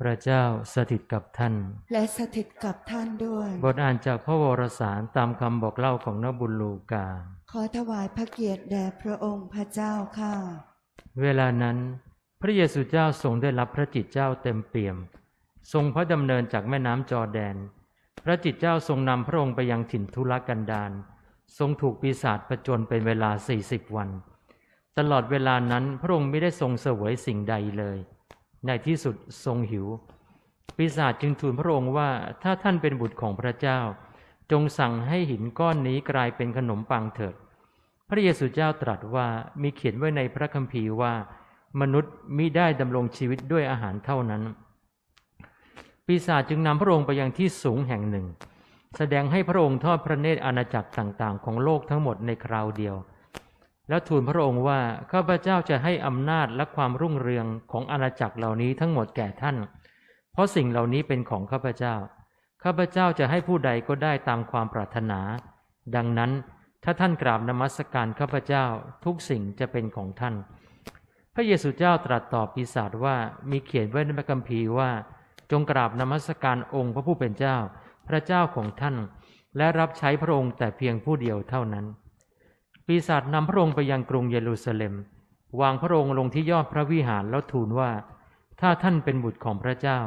พระเจ้าสถิตกับท่าน และสถิตกับท่านด้วย บทอ่านจากพระวรสารตามคำบอกเล่าของนบุญลูกา ขอถวายพระเกียรติแด่พระองค์พระเจ้าค่ะ เวลานั้น พระเยซูเจ้าทรงได้รับพระจิตเจ้าเต็มเปี่ยม ทรงพระดำเนินจากแม่น้ำจอร์แดน พระจิตเจ้าทรงนำพระองค์ไปยังถิ่นทุรกันดารทรงถูกปีศาจประจนเป็นเวลาสี่สิบวัน ตลอดเวลานั้นพระองค์ไม่ได้ทรงเสวยสิ่งใดเลย ในที่สุดทรงหิว ปีศาจจึงทูลพระองค์ว่า ถ้าท่านเป็นบุตรของพระเจ้า จงสั่งให้หินก้อนนี้กลายเป็นขนมปังเถิด พระเยซูเจ้าตรัสว่ามีเขียนไว้ในพระคัมภีร์ว่า มนุษย์มิได้ดำรงชีวิตด้วยอาหารเท่านั้น ปีศาจจึงนำพระองค์ไปยังที่สูงแห่งหนึ่ง แสดงให้พระองค์ทอดพระเนตรอาณาจักรต่างๆ ของโลกทั้งหมดในคราวเดียว แล้วทูลพระองค์ว่าข้าพเจ้าจะให้อำนาจและความรุ่งเรืองของอาณาจักรเหล่านี้ทั้งหมดแก่ท่าน เพราะสิ่งเหล่านี้เป็นของข้าพเจ้า ข้าพเจ้าจะให้ผู้ใดก็ได้ตามความปรารถนา ดังนั้นถ้าท่านกราบนมัสการข้าพเจ้าทุกสิ่งจะเป็นของท่าน พระเยซูเจ้าตรัสตอบปีศาจว่ามีเขียนไว้ในพระคัมภีร์ว่า จงกราบนมัสการองค์พระผู้เป็นเจ้า พระเจ้าของท่าน และรับใช้พระองค์แต่เพียงผู้เดียวเท่านั้น ปีศาจนำพระองค์ไปยังกรุงเยรูซาเล็ม วางพระองค์ลงที่ยอดพระวิหารแล้วทูลว่า ถ้าท่านเป็นบุตรของพระเจ้า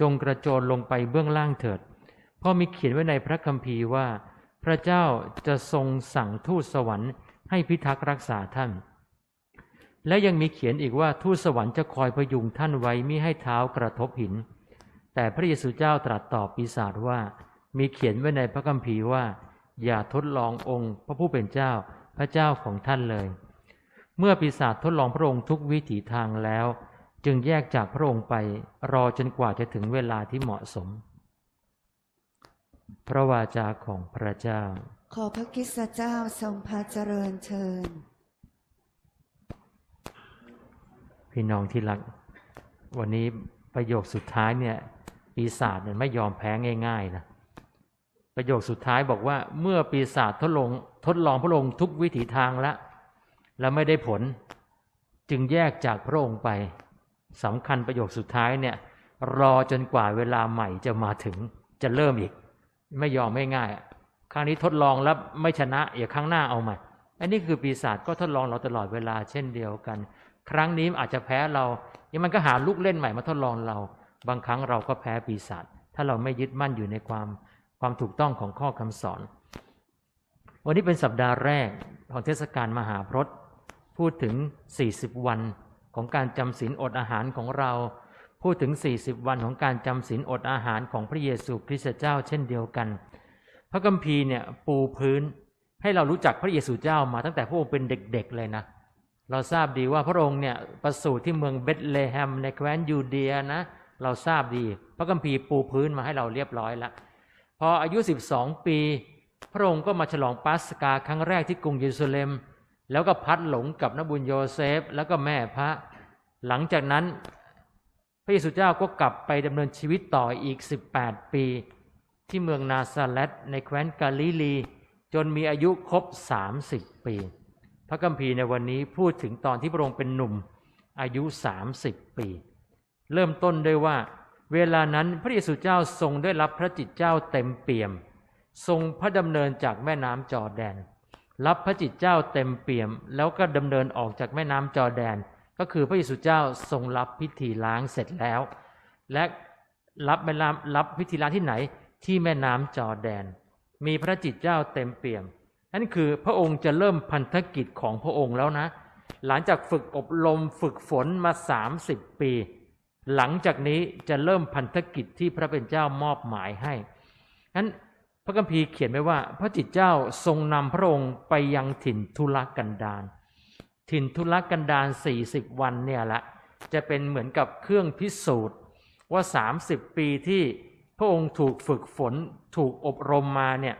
จงกระโจนลงไปเบื้องล่างเถิดเพราะมีเขียนไว้ในพระคัมภีร์ว่า พระเจ้าจะทรงสั่งทูตสวรรค์ให้พิทักษ์รักษาท่าน และยังมีเขียนอีกว่าทูตสวรรค์จะคอยพยุงท่านไว้มิให้เท้ากระทบหิน แต่พระเยซูเจ้าตรัสตอบปีศาจว่า มีเขียนไว้ในพระคัมภีร์ว่า อย่าทดลององค์พระผู้เป็นเจ้า พระเจ้าของท่านเลย เมื่อปีศาจทดลองพระองค์ทุกวิถีทางแล้ว จึงแยกจากพระองค์ไปรอจนกว่าจะถึงเวลาที่เหมาะสม พระวาจาของพระเจ้า ขอพระคริสตเจ้าทรงพระเจริญเชิญ พี่น้องที่รัก วันนี้ประโยคสุดท้ายเนี่ย ปีศาจเนี่ยไม่ยอมแพ้ง่าย ๆ นะ ประโยคสุดท้ายบอกว่า เมื่อปีศาจทดลองทดลองพระองค์ทุกวิถีทางแล้วแล้วไม่ได้ผล จึงแยกจากพระองค์ไปสำคัญประโยคสุดท้ายเนี่ย รอจนกว่าเวลาใหม่จะมาถึงจะเริ่มอีก ไม่ยอมไม่ง่ายครั้งนี้ทดลองแล้วไม่ชนะอย่าครั้งหน้าเอาใหม่อันนี้คือปีศาจก็ทดลองเราตลอดเวลาเช่นเดียวกัน ครั้งนี้อาจจะแพ้เรายังมันก็หาลูกเล่นใหม่มาทดลองเรา บางครั้งเราก็แพ้ปีศาจถ้าเราไม่ยึดมั่นอยู่ในความ ความถูกต้องของข้อคำสอน วันนี้เป็นสัปดาห์แรกของเทศกาลมหาพรตพูดถึง 40 วันของการจำศีลอดอาหารของเรา พูดถึง 40 วันของการจำศีลอดอาหารของพระเยซูคริสต์เจ้าเช่นเดียวกัน พระคัมภีร์เนี่ยปูพื้นให้เรารู้จักพระเยซูเจ้ามาตั้งแต่พระองค์เป็นเด็กๆเลยนะ เราทราบดีว่าพระองค์เนี่ยประสูติที่เมืองเบธเลแฮมในแคว้นยูเดียนะ เราทราบดี พระคัมภีร์ปูพื้นมาให้เราเรียบร้อยแล้ว พออายุ 12 ปี พระองค์ก็มาฉลองปัสกาครั้งแรกที่กรุงเยรูซาเล็ม แล้วก็พัดหลงกับนบุญโยเซฟ แล้วก็แม่พระ หลังจากนั้น พระเยซูเจ้าก็กลับไปดำเนินชีวิตต่ออีก 18 ปี ที่เมืองนาซาเรตในแคว้นกาลิลี จนมีอายุครบ 30 ปี พระคัมภีร์ในวันนี้พูดถึงตอนที่พระองค์เป็นหนุ่มอายุ 30 ปี เริ่มต้นด้วยว่า เวลานั้นพระเยซูเจ้าทรงได้รับพระจิตเจ้าเต็มเปี่ยม ทรงพระดำเนินจากแม่น้ำจอแดน รับพระจิตเจ้าเต็มเปี่ยม แล้วก็ดำเนินออกจากแม่น้ำจอแดน ก็คือพระเยซูเจ้าทรงรับพิธีล้างเสร็จแล้ว และรับแม่น้ำรับพิธีล้างที่ไหนที่แม่น้ำจอแดน มีพระจิตเจ้าเต็มเปี่ยมนั่นคือพระองค์จะเริ่มพันธกิจของพระองค์แล้วนะ หลังจากฝึกอบรมฝึกฝนมา 30 ปี หลังจากนี้จะเริ่มพันธกิจที่พระเป็นเจ้ามอบหมายให้นั้นพระคัมภีร์เขียนไว้ว่า พระจิตเจ้าทรงนำพระองค์ไปยังถิ่นทุรกันดารถิ่นทุรกันดาร40 วันเนี่ยละจะเป็นเหมือนกับเครื่องพิสูจน์ว่า 30 ปีที่พระองค์ถูกฝึกฝนถูกอบรมมาเนี่ย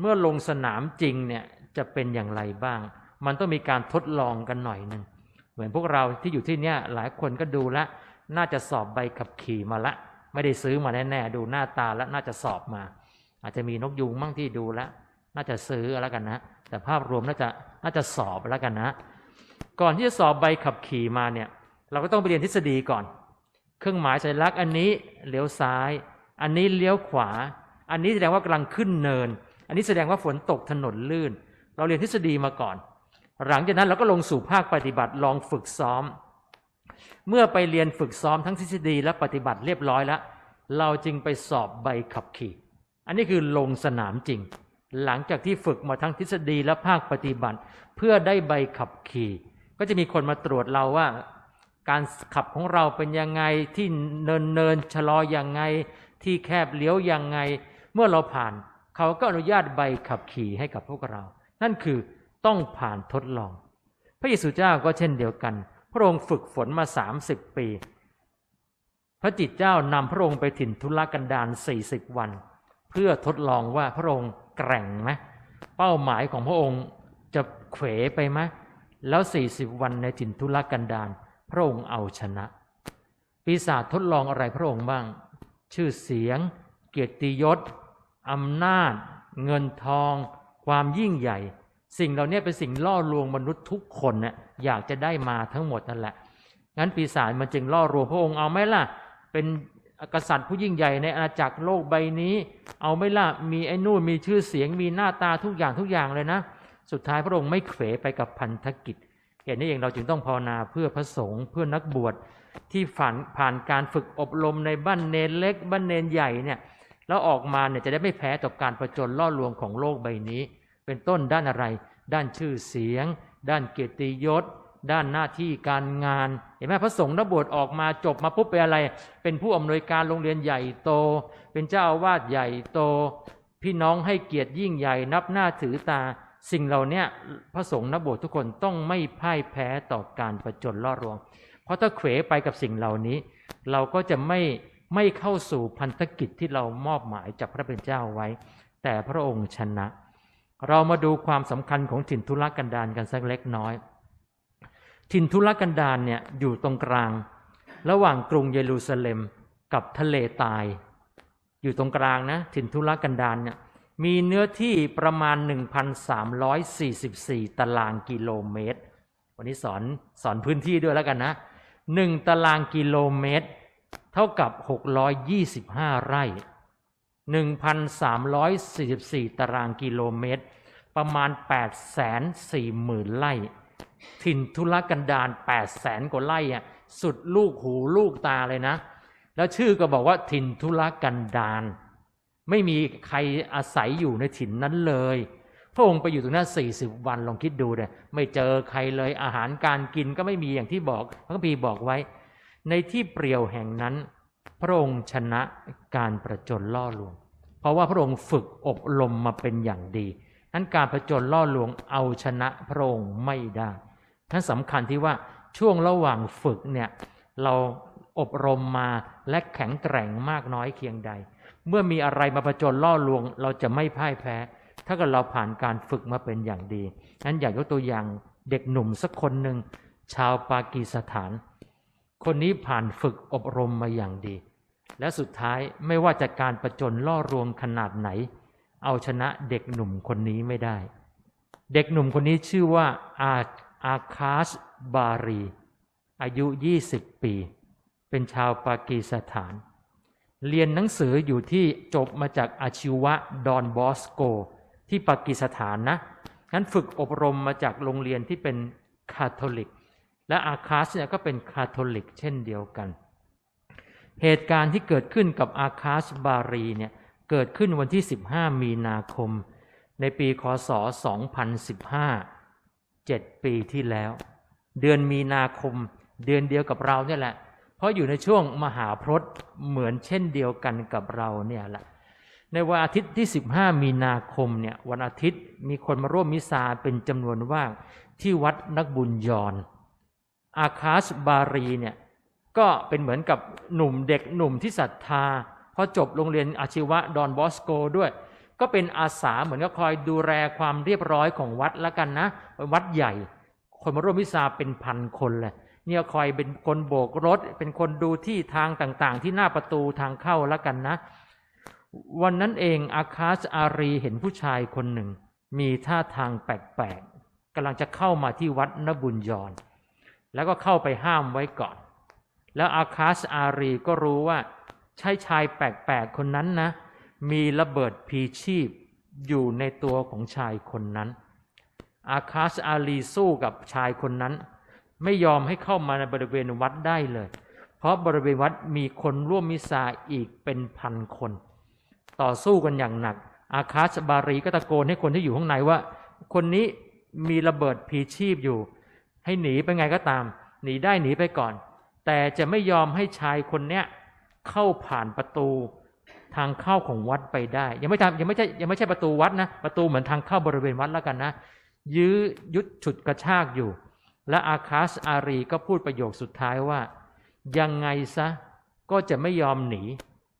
เมื่อลงสนามจริงเนี่ยจะเป็นอย่างไรบ้าง มันต้องมีการทดลองกันหน่อยหนึ่งเหมือนพวกเราที่อยู่ที่เนี่ยหลายคนก็ดูแลว น่าจะสอบใบขับขี่มาละ ไม่ได้ซื้อมาแน่ๆดูหน้าตาแล้วน่าจะสอบมา อาจจะมีนกยูงมั่งที่ดูแล้วน่าจะซื้อแล้วกันนะ แต่ภาพรวมน่าจะน่าจะสอบแล้วกันนะ ก่อนที่จะสอบใบขับขี่มาเนี่ย เราก็ต้องไปเรียนทฤษฎีก่อน เครื่องหมายสัญลักษณ์อันนี้เลี้ยวซ้าย อันนี้เลี้ยวขวา อันนี้แสดงว่ากำลังขึ้นเนิน อันนี้แสดงว่าฝนตกถนนลื่น เราเรียนทฤษฎีมาก่อน หลังจากนั้นเราก็ลงสู่ภาคปฏิบัติลองฝึกซ้อม เมื่อไปเรียนฝึกซ้อมทั้งทฤษฎีและปฏิบัติเรียบร้อยแล้ว เราจึงไปสอบใบขับขี่ อันนี้คือลงสนามจริง หลังจากที่ฝึกมาทั้งทฤษฎีและภาคปฏิบัติ เพื่อได้ใบขับขี่ ก็จะมีคนมาตรวจเราว่า การขับของเราเป็นยังไงที่เนินเนินชะลอย่างไง ที่แคบเลี้ยวยังไง เมื่อเราผ่านเขาก็อนุญาตใบขับขี่ให้กับพวกเรา นั่นคือต้องผ่านทดลอง พระเยซูเจ้าก็เช่นเดียวกัน พระองค์ฝึกฝนมาสามสิบปี พระจิตเจ้านำพระองค์ไปถิ่นทุรกันดารสี่สิบวัน เพื่อทดลองว่าพระองค์แกร่งไหมเป้าหมายของพระองค์จะเขวไปไหมแล้วสี่สิบวันในถิ่นทุรกันดารพระองค์เอาชนะ ปีศาจทดลองอะไรพระองค์บ้าง ชื่อเสียง เกียรติยศอำนาจ เงินทอง ความยิ่งใหญ่ สิ่งเหล่านี้เป็นสิ่งล่อลวงมนุษย์ทุกคนน่ะ อยากจะได้มาทั้งหมดนั่นแหละ งั้นปีศาจมันจึงล่อลวงพระองค์เอาไหมล่ะ เป็นกษัตริย์ผู้ยิ่งใหญ่ในอาณาจักรโลกใบนี้ เอาไหมล่ะ มีไอ้นู่นมีชื่อเสียง มีหน้าตาทุกอย่างทุกอย่างเลยนะ สุดท้ายพระองค์ไม่เขวไปกับพันธกิจ เหตุนี้เองเราจึงต้องภาวนาเพื่อพระสงฆ์เพื่อนักบวชที่ผ่านผ่านการฝึกอบรมในบ้านเนนเล็ก บ้านเนนใหญ่เนี่ย แล้วออกมาเนี่ยจะได้ไม่แพ้ต่อการประจนล่อลวงของโลกใบนี้ เป็นต้นด้านอะไร ด้านชื่อเสียง ด้านเกียรติยศ ด้านหน้าที่การงาน เห็นไหมพระสงฆ์นักบวชออกมาจบมาปุ๊บเป็นอะไร เป็นผู้อำนวยการโรงเรียนใหญ่โต เป็นเจ้าอาวาสใหญ่โต พี่น้องให้เกียรติยิ่งใหญ่นับหน้าถือตา สิ่งเหล่านี้พระสงฆ์นักบวชทุกคนต้องไม่พ่ายแพ้ต่อการประจนล่อลวง เพราะถ้าเขวไปกับสิ่งเหล่านี้ เราก็จะไม่ไม่เข้าสู่พันธกิจที่เรามอบหมายจากพระเป็นเจ้าไว้ แต่พระองค์ชนะ เรามาดูความสำคัญของถิ่นทุรกันดารกันสักเล็กน้อย ถิ่นทุรกันดารเนี่ยอยู่ตรงกลาง ระหว่างกรุงเยรูซาเล็มกับทะเลตาย อยู่ตรงกลางนะถิ่นทุรกันดารเนี่ยมีเนื้อที่ประมาณ 1,344 ตารางกิโลเมตร วันนี้สอนสอนพื้นที่ด้วยแล้วกันนะหนึ่งตารางกิโลเมตร เท่ากับ 625 ไร่ 1,344 ตารางกิโลเมตร ประมาณ 840,000ไร่ ถิ่นทุรกันดาร800,000 กว่าไร่อะสุดลูกหูลูกตาเลยนะ แล้วชื่อก็บอกว่าถิ่นทุรกันดารไม่มีใครอาศัยอยู่ในถิ่นนั้นเลย พระองค์ไปอยู่ตรงนั้นสี่สิบวันลองคิดดูเลยไม่เจอใครเลยอาหารการกินก็ไม่มีอย่างที่บอกพระคัมภีร์บอกไว้ ในที่เปรี่ยวแห่งนั้น พระองค์ชนะการประจนล่อลวง เพราะว่าพระองค์ฝึกอบรมมาเป็นอย่างดีนั้นการประจนล่อลวงเอาชนะพระองค์ไม่ได้นั้นสำคัญที่ว่าช่วงระหว่างฝึกเนี่ยเราอบรมมาและแข็งแกร่งมากน้อยเคียงใด เมื่อมีอะไรมาประจนล่อลวง เราจะไม่พ่ายแพ้ ถ้าเกิดเราผ่านการฝึกมาเป็นอย่างดีนั้นอยากยกตัวอย่างเด็กหนุ่มสักคนหนึ่งชาวปากีสถาน คนนี้ผ่านฝึกอบรมมาอย่างดี และสุดท้ายไม่ว่าจะการประจนล่อลวงขนาดไหน เอาชนะเด็กหนุ่มคนนี้ไม่ได้ เด็กหนุ่มคนนี้ชื่อว่าอาอาคาสบารี อายุ 20 ปี เป็นชาวปากีสถาน เรียนหนังสืออยู่ที่จบมาจากอาชีวะดอนบอสโก ที่ปากีสถานนะงั้นฝึกอบรมมาจากโรงเรียนที่เป็นคาทอลิก และอาคาสเนี่ยก็เป็นคาทอลิกเช่นเดียวกัน เหตุการณ์ที่เกิดขึ้นกับอาคาสบารีเนี่ยเกิดขึ้นวันที่ 15 มีนาคม ในปีคศ 2015 7 ปีที่แล้ว เดือนมีนาคม เดือนเดียวกับเราเนี่ยแหละ เพราะอยู่ในช่วงมหาพรตเหมือนเช่นเดียวกันกับเราเนี่ยแหละในวันอาทิตย์ที่ 15 มีนาคมเนี่ยวันอาทิตย์มีคนมาร่วมมิซาเป็นจำนวนว่างที่วัดนักบุญยอน อาคาสบารีเนี่ยก็เป็นเหมือนกับหนุ่มเด็กหนุ่มที่ศรัทธาพอจบโรงเรียนอาชีวะดอนบอสโกด้วย ก็เป็นอาสาเหมือนกับคอยดูแลความเรียบร้อยของวัดแล้วกันนะ วัดใหญ่ คนมาร่วมมิซาเป็นพันคนเลยเนี่ยคอยเป็นคนโบกรถ เป็นคนดูที่ทางต่างๆ ที่หน้าประตูทางเข้าแล้วกันนะ วันนั้นเองอาคาสอารีเห็นผู้ชายคนหนึ่ง มีท่าทางแปลกๆกำลังจะเข้ามาที่วัดนบุญยอน แล้วก็เข้าไปห้ามไว้ก่อน แล้วอาคาสอารีก็รู้ว่าใช่ชายแปลกๆคนนั้นนะ มีระเบิดพีชีพอยู่ในตัวของชายคนนั้น อาคาสอารีสู้กับชายคนนั้น ไม่ยอมให้เข้ามาในบริเวณวัดได้เลย เพราะบริเวณวัดมีคนร่วมมิสาอีกเป็นพันคน ต่อสู้กันอย่างหนัก อาคาสบารีก็ตะโกนให้คนที่อยู่ข้างในว่า คนนี้มีระเบิดพีชีพอยู่ ให้หนีไปไงก็ตาม หนีได้หนีไปก่อน แต่จะไม่ยอมให้ชายคนเนี้ยเข้าผ่านประตูทางเข้าของวัดไปได้ ยังไม่ทำยังไม่ใช่ยังไม่ใช่ประตูวัดนะ ประตูเหมือนทางเข้าบริเวณวัดแล้วกันนะ ยื้อยุดฉุดกระชากอยู่ และอาคาสอารีก็พูดประโยคสุดท้ายว่า ยังไงซะก็จะไม่ยอมหนี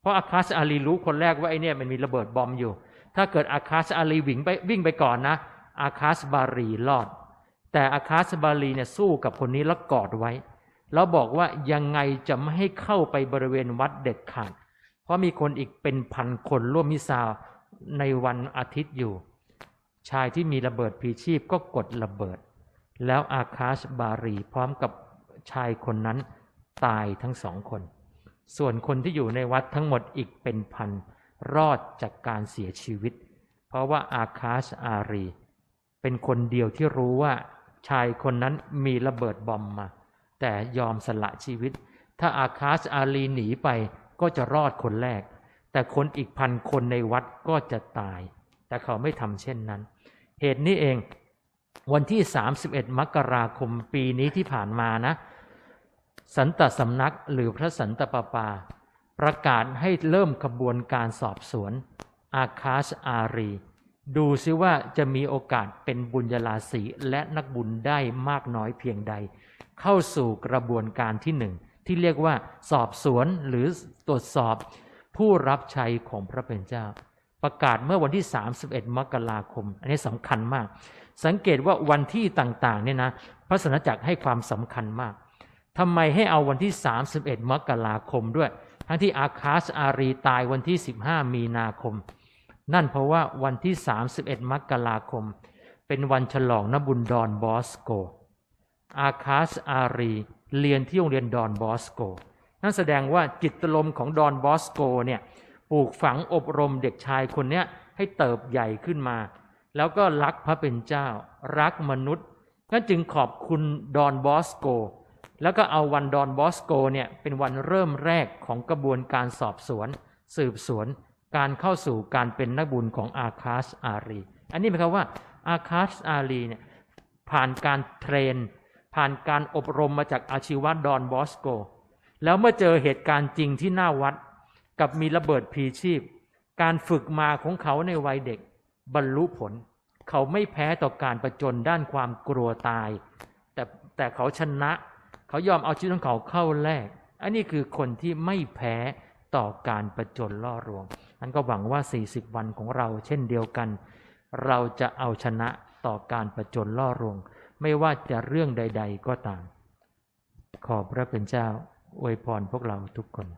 เพราะอาคาสอารีรู้คนแรกว่าไอเนี่ยมันมีระเบิดบอมอยู่ ถ้าเกิดอาคาสอารีวิ่งไปวิ่งไปก่อนนะ อาคาสบารีรอด แต่อาคาสบาลีเนี่ยสู้กับคนนี้แล้วกอดไว้ แล้วบอกว่ายังไงจะไม่ให้เข้าไปบริเวณวัดเด็ดขาด เพราะมีคนอีกเป็นพันคนร่วมมิสาในวันอาทิตย์อยู่ ชายที่มีระเบิดพีชีพก็กดระเบิด แล้วอาคาสบารีพร้อมกับชายคนนั้นตายทั้งสองคน ส่วนคนที่อยู่ในวัดทั้งหมดอีกเป็นพันรอดจากการเสียชีวิต เพราะว่าอาคาสอารี เป็นคนเดียวที่รู้ว่า ชายคนนั้นมีระเบิดบอมมา แต่ยอมสละชีวิต ถ้าอาคาสอาลีหนีไปก็จะรอดคนแรก แต่คนอีกพันคนในวัดก็จะตาย แต่เขาไม่ทำเช่นนั้น เหตุนี้เองวันที่ 31 มกราคมปีนี้ที่ผ่านมานะ สันตสำนักหรือพระสันตปาปา ประกาศให้เริ่มขบวนการสอบสวน อาคาสอารี ดูซิว่าจะมีโอกาสเป็นบุญญาลาสีและนักบุญได้มากน้อยเพียงใด เข้าสู่กระบวนการที่หนึ่งที่เรียกว่าสอบสวนหรือตรวจสอบผู้รับใช้ของพระเป็นเจ้า ประกาศเมื่อวันที่ 31 มกราคม อันนี้สำคัญมาก สังเกตว่าวันที่ต่างๆเนี่ยนะพระสนจักรให้ความสำคัญมากทำไมให้เอาวันที่ 31 มกราคมด้วย ทั้งที่อาคาสอารีตายวันที่ 15 มีนาคม นั่นเพราะว่าวันที่ 31 มกราคม เป็นวันฉลองนบุญดอนบอสโก อาคาสอารี เรียนที่โรงเรียนดอนบอสโก นั่นแสดงว่าจิตลมของดอนบอสโกเนี่ยปลูกฝังอบรมเด็กชายคนนี้ให้เติบใหญ่ขึ้นมา แล้วก็รักพระเป็นเจ้า รักมนุษย์นั่นจึงขอบคุณดอนบอสโก แล้วก็เอาวันดอนบอสโกเนี่ยเป็นวันเริ่มแรกของกระบวนการสอบสวน สืบสวน การเข้าสู่การเป็นนักบุญของอาคาสอารี อันนี้หมายความว่าอาคาสอารีเนี่ยผ่านการเทรน ผ่านการอบรมมาจากอาชีวะดอนบอสโก แล้วเมื่อเจอเหตุการณ์จริงที่หน้าวัด กับมีระเบิดพีชีพ การฝึกมาของเขาในวัยเด็กบรรลุผล เขาไม่แพ้ต่อการประจนด้านความกลัวตาย แต่แต่เขาชนะ เขายอมเอาชีวิตของเขาเข้าแลกอันนี้คือคนที่ไม่แพ้ต่อการประจนล่อลวง นั้นก็หวังว่า 40 วันของเราเช่นเดียวกัน เราจะเอาชนะต่อการประจนล่อลวง ไม่ว่าจะเรื่องใด ๆ ก็ตาม ขอบพระเป็นเจ้าอวยพรพวกเราทุกคน